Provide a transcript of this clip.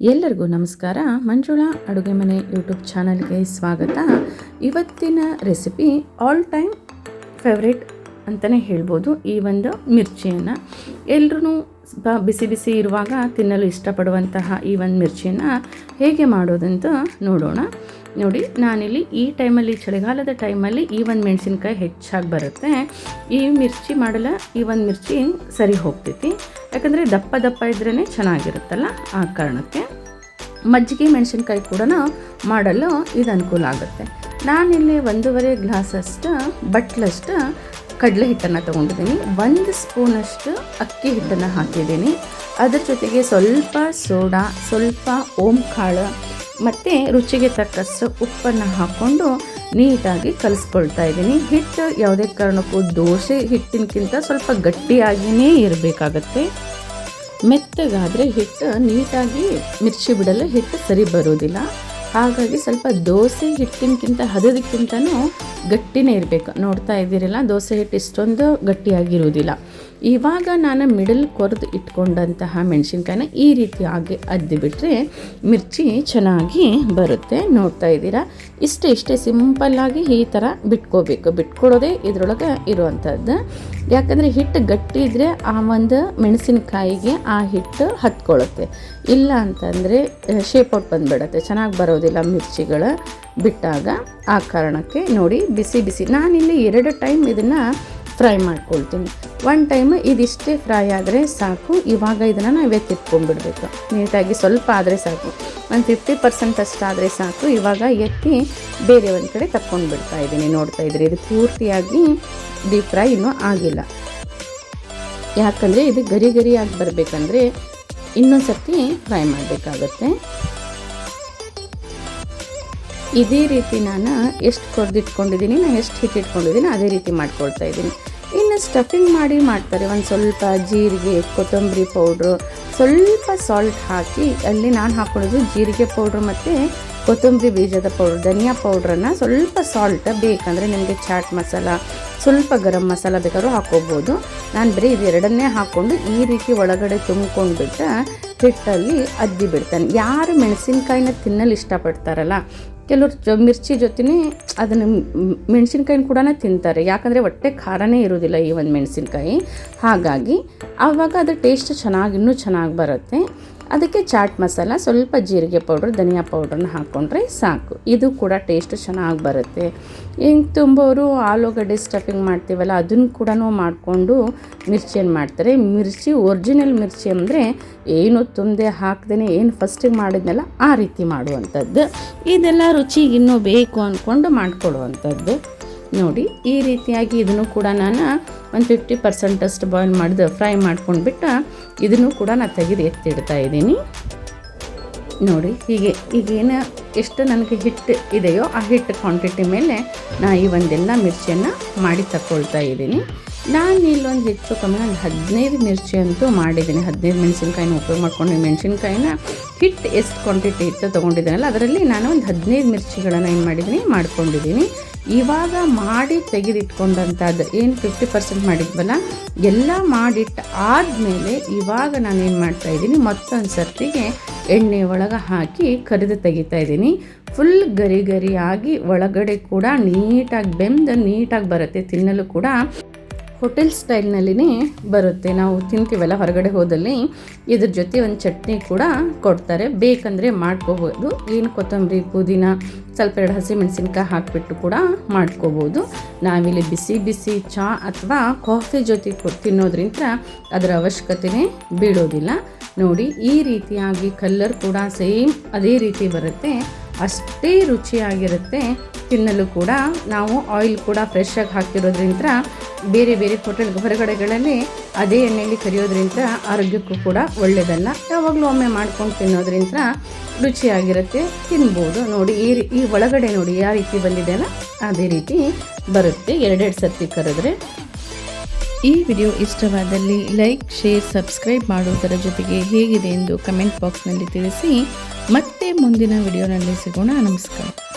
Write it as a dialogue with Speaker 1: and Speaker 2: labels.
Speaker 1: ಎಲ್ಲರಿಗೂ ನಮಸ್ಕಾರ. ಮಂಜುಳಾ ಅಡುಗೆ ಮನೆ ಯೂಟ್ಯೂಬ್ ಚಾನಲ್ಗೆ ಸ್ವಾಗತ. ಇವತ್ತಿನ ರೆಸಿಪಿ ಆಲ್ ಟೈಮ್ ಫೇವ್ರೇಟ್ ಅಂತಲೇ ಹೇಳ್ಬೋದು. ಈ ಒಂದು ಮಿರ್ಚಿಯನ್ನು ಎಲ್ರೂ ಬಿಸಿ ಬಿಸಿ ಇರುವಾಗ ತಿನ್ನಲು ಇಷ್ಟಪಡುವಂತಹ ಈ ಒಂದು ಮಿರ್ಚಿಯನ್ನು ಹೇಗೆ ಮಾಡೋದಂತ ನೋಡೋಣ. ನೋಡಿ, ನಾನಿಲ್ಲಿ ಈ ಟೈಮಲ್ಲಿ, ಚಳಿಗಾಲದ ಟೈಮಲ್ಲಿ ಈ ಒಂದು ಮೆಣಸಿನ್ಕಾಯಿ ಹೆಚ್ಚಾಗಿ ಬರುತ್ತೆ. ಈ ಮಿರ್ಚಿ ಮಾಡಲ್ಲ, ಈ ಒಂದು ಮಿರ್ಚಿ ಸರಿ ಹೋಗ್ತೈತಿ. ಯಾಕಂದರೆ ದಪ್ಪ ದಪ್ಪ ಇದ್ರೇ ಚೆನ್ನಾಗಿರುತ್ತಲ್ಲ ಆ ಕಾರಣಕ್ಕೆ. ಮಜ್ಜಿಗೆ ಮೆಣಸಿನ್ಕಾಯಿ ಕೂಡ ಮಾಡಲು ಇದು ಅನುಕೂಲ ಆಗುತ್ತೆ. ನಾನಿಲ್ಲಿ ಒಂದೂವರೆ ಗ್ಲಾಸಷ್ಟು ಬಟ್ಲಷ್ಟು ಕಡಲೆ ಹಿಟ್ಟನ್ನು ತೊಗೊಂಡಿದ್ದೀನಿ. ಒಂದು ಸ್ಪೂನಷ್ಟು ಅಕ್ಕಿ ಹಿಟ್ಟನ್ನು ಹಾಕಿದ್ದೀನಿ. ಅದ್ರ ಜೊತೆಗೆ ಸ್ವಲ್ಪ ಸೋಡಾ, ಸ್ವಲ್ಪ ಓಂ ಕಾಳು ಮತ್ತು ರುಚಿಗೆ ತಕ್ಕಷ್ಟು ಉಪ್ಪನ್ನು ಹಾಕ್ಕೊಂಡು ನೀಟಾಗಿ ಕಲಿಸ್ಕೊಳ್ತಾ ಇದ್ದೀನಿ. ಹಿಟ್ಟು ಯಾವುದೇ ಕಾರಣಕ್ಕೂ ದೋಸೆ ಹಿಟ್ಟಿನಕ್ಕಿಂತ ಸ್ವಲ್ಪ ಗಟ್ಟಿಯಾಗಿಯೇ ಇರಬೇಕಾಗತ್ತೆ. ಮೆತ್ತಗಾದರೆ ಹಿಟ್ಟು ನೀಟಾಗಿ ಮಿರ್ಚಿ ಬಿಡಲು ಹಿಟ್ಟು ಸರಿ ಬರೋದಿಲ್ಲ ಹಾಗಾಗಿ ಸ್ವಲ್ಪ ದೋಸೆ ಹಿಟ್ಟಿನಕ್ಕಿಂತ ಹದದಕ್ಕಿಂತನೂ ಗಟ್ಟಿನೇ ಇರಬೇಕು. ನೋಡ್ತಾ ಇದ್ದೀರಲ್ಲ, ದೋಸೆ ಹಿಟ್ಟು ಇಷ್ಟೊಂದು ಗಟ್ಟಿಯಾಗಿರುವುದಿಲ್ಲ. ಇವಾಗ ನಾನು ಮಿಡಲ್ ಕೊರೆದು ಇಟ್ಕೊಂಡಂತಹ ಮೆಣಸಿನ್ಕಾಯಿನ ಈ ರೀತಿಯಾಗಿ ಅದ್ದು ಬಿಟ್ಟರೆ ಮಿರ್ಚಿ ಚೆನ್ನಾಗಿ ಬರುತ್ತೆ. ನೋಡ್ತಾ ಇದ್ದೀರಾ? ಇಷ್ಟೇ ಇಷ್ಟೇ ಸಿಂಪಲ್ಲಾಗಿ ಈ ಥರ ಬಿಟ್ಕೋಬೇಕು. ಬಿಟ್ಕೊಡೋದೇ ಇದರೊಳಗೆ ಇರುವಂಥದ್ದು ಯಾಕಂದರೆ ಹಿಟ್ಟು ಗಟ್ಟಿ ಇದ್ದರೆ ಆ ಒಂದು ಮೆಣಸಿನಕಾಯಿಗೆ ಆ ಹಿಟ್ಟು ಹತ್ಕೊಳ್ಳುತ್ತೆ. ಇಲ್ಲ ಅಂತಂದರೆ ಶೇಪ್ ಔಟ್ ಬಂದುಬಿಡತ್ತೆ. ಚೆನ್ನಾಗಿ ಬರೋದಿಲ್ಲ ಮಿರ್ಚಿಗಳು ಬಿಟ್ಟಾಗ. ಆ ಕಾರಣಕ್ಕೆ ನೋಡಿ ಬಿಸಿ ಬಿಸಿ. ನಾನಿಲ್ಲಿ ಎರಡು ಟೈಮ್ ಇದನ್ನು ಫ್ರೈ ಮಾಡ್ಕೊಳ್ತೀನಿ. ಒನ್ ಟೈಮ್ ಇದಿಷ್ಟೇ ಫ್ರೈ ಆದರೆ ಸಾಕು. ಇವಾಗ ಇದನ್ನು ನಾವು ಎತ್ತಿಟ್ಕೊಂಡ್ಬಿಡ್ಬೇಕು ನೀಟಾಗಿ ಸ್ವಲ್ಪ ಆದರೆ ಸಾಕು. ಒಂದು ಫಿಫ್ಟಿ ಪರ್ಸೆಂಟ್ ಅಷ್ಟಾದರೆ ಸಾಕು. ಇವಾಗ ಎತ್ತಿ ಬೇರೆ ಒಂದು ಕಡೆ ತಕ್ಕೊಂಡು ಬಿಡ್ತಾ ಇದ್ದೀನಿ. ನೋಡ್ತಾ ಇದ್ರಿ ಇದು ಪೂರ್ತಿಯಾಗಿ ಡೀಪ್ ಫ್ರೈ ಇನ್ನೂ ಆಗಿಲ್ಲ. ಯಾಕಂದರೆ ಇದು ಗರಿ ಗರಿಯಾಗಿ ಬರಬೇಕಂದ್ರೆ ಇನ್ನೊಂದು ಸರ್ತಿ ಫ್ರೈ ಮಾಡಬೇಕಾಗತ್ತೆ. ಇದೇ ರೀತಿ ನಾನು ಎಷ್ಟು ಕೊಡ್ದಿಟ್ಕೊಂಡಿದ್ದೀನಿ, ನಾನು ಎಷ್ಟು ಹಿಟ್ಟಿಟ್ಕೊಂಡಿದ್ದೀನಿ, ಅದೇ ರೀತಿ ಮಾಡ್ಕೊಳ್ತಾ ಇದ್ದೀನಿ. ಇನ್ನು ಸ್ಟಫಿಂಗ್ ಮಾಡಿ ಮಾಡ್ತಾರೆ. ಒಂದು ಸ್ವಲ್ಪ ಜೀರಿಗೆ, ಕೊತ್ತಂಬರಿ ಪೌಡ್ರು ಸ್ವಲ್ಪ ಸಾಲ್ಟ್ ಹಾಕಿ ಅಲ್ಲಿ ನಾನು ಹಾಕೊಳ್ಳೋದು ಜೀರಿಗೆ ಪೌಡ್ರ್ ಮತ್ತು ಕೊತ್ತಂಬರಿ ಬೀಜದ ಪೌಡ್ರ್ ಧನಿಯಾ ಪೌಡ್ರನ್ನು ಸ್ವಲ್ಪ ಸಾಲ್ಟ್ ಬೇಕಂದರೆ ನಿಮಗೆ ಚಾಟ್ ಮಸಾಲ, ಸ್ವಲ್ಪ ಗರಂ ಮಸಾಲ ಬೇಕಾದ್ರೂ ಹಾಕೋಬೋದು. ನಾನು ಬರೀ ಇದೆರಡನ್ನೇ ಹಾಕ್ಕೊಂಡು ಈ ರೀತಿ ಒಳಗಡೆ ತುಂಬ್ಕೊಂಡ್ಬಿಟ್ಟು ಹಿಟ್ಟಲ್ಲಿ ಅದ್ದಿ ಬಿಡ್ತಾನೆ. ಯಾರು ಮೆಣಸಿನ್ಕಾಯಿನ ತಿನ್ನಲು ಇಷ್ಟಪಡ್ತಾರಲ್ಲ ಕೆಲವ್ರು ಮಿರ್ಚಿ ಜೊತೆನೇ ಅದನ್ನು ಮೆಣಸಿನ್ಕಾಯಿನ ಕೂಡ ತಿಂತಾರೆ. ಯಾಕಂದರೆ ಹೊಟ್ಟೆ ಖಾರನೇ ಇರೋದಿಲ್ಲ ಈ ಒಂದು ಮೆಣಸಿನ್ಕಾಯಿ. ಹಾಗಾಗಿ ಆವಾಗ ಅದರ ಟೇಸ್ಟ್ ಚೆನ್ನಾಗಿ, ಇನ್ನೂ ಚೆನ್ನಾಗಿ ಬರುತ್ತೆ. ಅದಕ್ಕೆ ಚಾಟ್ ಮಸಾಲ, ಸ್ವಲ್ಪ ಜೀರಿಗೆ ಪೌಡ್ರ್, ಧನಿಯಾ ಪೌಡ್ರನ್ನ ಹಾಕ್ಕೊಂಡ್ರೆ ಸಾಕು. ಇದು ಕೂಡ ಟೇಸ್ಟ್ ಚೆನ್ನಾಗಿ ಬರುತ್ತೆ. ಹಿಂಗೆ ತುಂಬೋರು ಆಲೂಗಡ್ಡೆ ಸ್ಟಫಿಂಗ್ ಮಾಡ್ತೀವಲ್ಲ, ಅದನ್ನು ಕೂಡ ಮಾಡಿಕೊಂಡು ಮಿರ್ಚಿಯನ್ನು ಮಾಡ್ತಾರೆ. ಮಿರ್ಚಿ ಒರಿಜಿನಲ್ ಮಿರ್ಚಿ ಅಂದರೆ ಏನು ತುಂಬದೆ ಹಾಕ್ದೇ ಏನು ಫಸ್ಟಿಗೆ ಮಾಡಿದ್ನಲ್ಲ, ಆ ರೀತಿ ಮಾಡುವಂಥದ್ದು. ಇದೆಲ್ಲ ರುಚಿಗೆ ಇನ್ನೂ ಬೇಕು ಅಂದ್ಕೊಂಡು ಮಾಡಿಕೊಡುವಂಥದ್ದು ನೋಡಿ, ಈ ರೀತಿಯಾಗಿ ಇದನ್ನು ಕೂಡ ನಾನು ಒಂದು ಫಿಫ್ಟಿ ಪರ್ಸೆಂಟಷ್ಟು ಬಾಯ್ಲ್ ಮಾಡಿದ ಫ್ರೈ ಮಾಡ್ಕೊಂಡ್ಬಿಟ್ಟು ಇದನ್ನು ಕೂಡ ನಾನು ತೆಗೆದು ಎತ್ತಿಡ್ತಾ ಇದ್ದೀನಿ. ನೋಡಿ, ಹೀಗೆ ಈಗೇನು ಎಷ್ಟು ನನಗೆ ಹಿಟ್ಟು ಇದೆಯೋ ಆ ಹಿಟ್ಟು ಕ್ವಾಂಟಿಟಿ ಮೇಲೆ ನಾ ಈ ಒಂದೆಲ್ಲ ಮಿರ್ಚಿಯನ್ನು ಮಾಡಿ ತಗೊಳ್ತಾ ಇದ್ದೀನಿ. ನಾನು ಇಲ್ಲೊಂದು ಹೆಚ್ಚು ಕಮ್ಮಿ ಒಂದು ಹದಿನೈದು ಮಿರ್ಚಿ ಅಂತೂ ಮಾಡಿದ್ದೀನಿ. ಹದಿನೈದು ಮೆಣಸಿನ್ಕಾಯಿನ ಉಪಯೋಗ ಮಾಡ್ಕೊಂಡು ಮೆಣಸಿನ್ಕಾಯಿನ ಹಿಟ್ಟು ಎಷ್ಟು ಕ್ವಾಂಟಿಟಿ ಇತ್ತು ತೊಗೊಂಡಿದ್ದೀನಲ್ಲ, ಅದರಲ್ಲಿ ನಾನು ಒಂದು ಹದಿನೈದು ಮಿರ್ಚಿಗಳನ್ನು ಏನು ಮಾಡಿದ್ದೀನಿ, ಮಾಡ್ಕೊಂಡಿದ್ದೀನಿ. ಇವಾಗ ಮಾಡಿ ತೆಗೆದಿಟ್ಕೊಂಡಂಥದ್ದು ಏನು ಫಿಫ್ಟಿ ಪರ್ಸೆಂಟ್ ಮಾಡಿದ್ವಲ್ಲ? ಎಲ್ಲ ಮಾಡಿಟ್ಟು ಆದಮೇಲೆ ಇವಾಗ ನಾನು ಏನು ಮಾಡ್ತಾಯಿದ್ದೀನಿ ಮತ್ತೊಂದು ಸರ್ತಿಗೆ ಎಣ್ಣೆ ಒಳಗೆ ಹಾಕಿ ಕರಿದು ತೆಗಿತಾ ಇದ್ದೀನಿ. ಫುಲ್ ಗರಿ ಗರಿಯಾಗಿ ಒಳಗಡೆ ಕೂಡ ನೀಟಾಗಿ ಬೆಂದು ನೀಟಾಗಿ ಬರುತ್ತೆ, ತಿನ್ನಲು ಕೂಡ. ಹೋಟೆಲ್ ಸ್ಟೈಲ್ನಲ್ಲಿನೇ ಬರುತ್ತೆ. ನಾವು ತಿಂತೀವಲ್ಲ, ಹೊರಗಡೆ ಹೋದಲ್ಲಿ ಇದ್ರ ಜೊತೆ ಒಂದು ಚಟ್ನಿ ಕೂಡ ಕೊಡ್ತಾರೆ. ಬೇಕಂದರೆ ಮಾಡ್ಕೋಬೋದು. ಏನು ಕೊತ್ತಂಬರಿ, ಪುದೀನ, ಸ್ವಲ್ಪ ಎರಡು ಹಸಿಮೆಣಸಿನ್ಕಾಯಿ ಹಾಕಿಬಿಟ್ಟು ಕೂಡ ಮಾಡ್ಕೋಬೋದು. ನಾವಿಲ್ಲಿ ಬಿಸಿ ಬಿಸಿ ಚಹಾ ಅಥವಾ ಕಾಫಿ ಜೊತೆ ತಿನ್ನೋದ್ರಿಂದ ಅದರ ಅವಶ್ಯಕತೆನೇ ಬೀಳೋದಿಲ್ಲ. ನೋಡಿ, ಈ ರೀತಿಯಾಗಿ ಕಲ್ಲರ್ ಕೂಡ ಸೇಮ್ ಅದೇ ರೀತಿ ಬರುತ್ತೆ. ಅಷ್ಟೇ ರುಚಿಯಾಗಿರುತ್ತೆ. ತಿನ್ನಲು ಕೂಡ ನಾವು ಆಯಿಲ್ ಕೂಡ ಫ್ರೆಶ್ ಆಗಿ ಹಾಕಿರೋದ್ರಿಂದ, ಬೇರೆ ಬೇರೆ ಹೋಟೆಲ್ ಹೊರಗಡೆಗಳಲ್ಲಿ ಅದೇ ಎಣ್ಣೆಯಲ್ಲಿ ಕರಿಯೋದ್ರಿಂದ ಆರೋಗ್ಯಕ್ಕೂ ಕೂಡ ಒಳ್ಳೆಯದಲ್ಲ ಯಾವಾಗಲೂ ಒಮ್ಮೆ ಮಾಡ್ಕೊಂಡು ತಿನ್ನೋದ್ರಿಂದ ರುಚಿಯಾಗಿರುತ್ತೆ. ತಿನ್ಬೋದು. ನೋಡಿ, ಈ ಈ ಒಳಗಡೆ ನೋಡಿ, ಯಾವ ರೀತಿ ಬಂದಿದೆ ಅಲ್ಲ? ಅದೇ ರೀತಿ ಬರುತ್ತೆ. ಎರಡೆರಡು ಸರ್ತಿ ಕರೆದ್ರೆ. ಈ ವಿಡಿಯೋ ಇಷ್ಟವಾದಲ್ಲಿ ಲೈಕ್, ಶೇರ್, ಸಬ್ಸ್ಕ್ರೈಬ್ ಮಾಡುವುದರ ಜೊತೆಗೆ ಹೇಗಿದೆ ಎಂದು ಕಮೆಂಟ್ ಬಾಕ್ಸ್ನಲ್ಲಿ ತಿಳಿಸಿ. ಮತ್ತೆ ಮುಂದಿನ ವಿಡಿಯೋನಲ್ಲಿ ಸಿಗೋಣ. ನಮಸ್ಕಾರ.